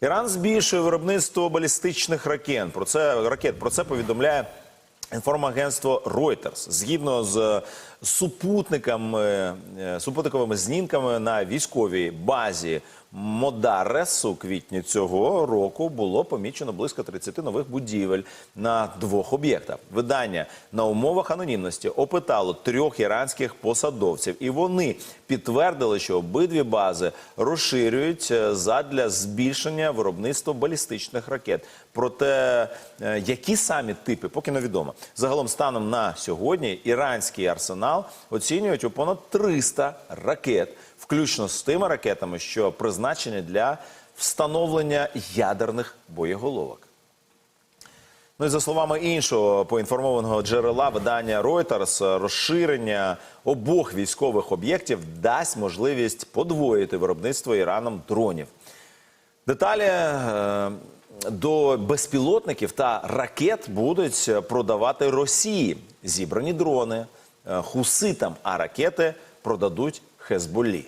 Іран збільшує виробництво балістичних ракет. Про це ракет про це повідомляє інформагентство Reuters. Згідно з супутниками, е, супутниковими знімками на військовій базі Модарес у квітні цього року було помічено близько 30 нових будівель на двох об'єктах. Видання на умовах анонімності опитало трьох іранських посадовців, і вони підтвердили, що обидві бази розширюють е, задля збільшення виробництва балістичних ракет. Проте е, які самі типи, поки невідомо. Загалом, станом на сьогодні, іранський арсенал оцінюють у понад 300 ракет, включно з тими ракетами, що призначені для встановлення ядерних боєголовок. Ну і за словами іншого поінформованого джерела видання Reuters, розширення обох військових об'єктів дасть можливість подвоїти виробництво Іраном дронів. Деталі е, до безпілотників та ракет будуть продавати Росії. Зібрані дрони е, хуситам, а ракети продадуть Хезболлі.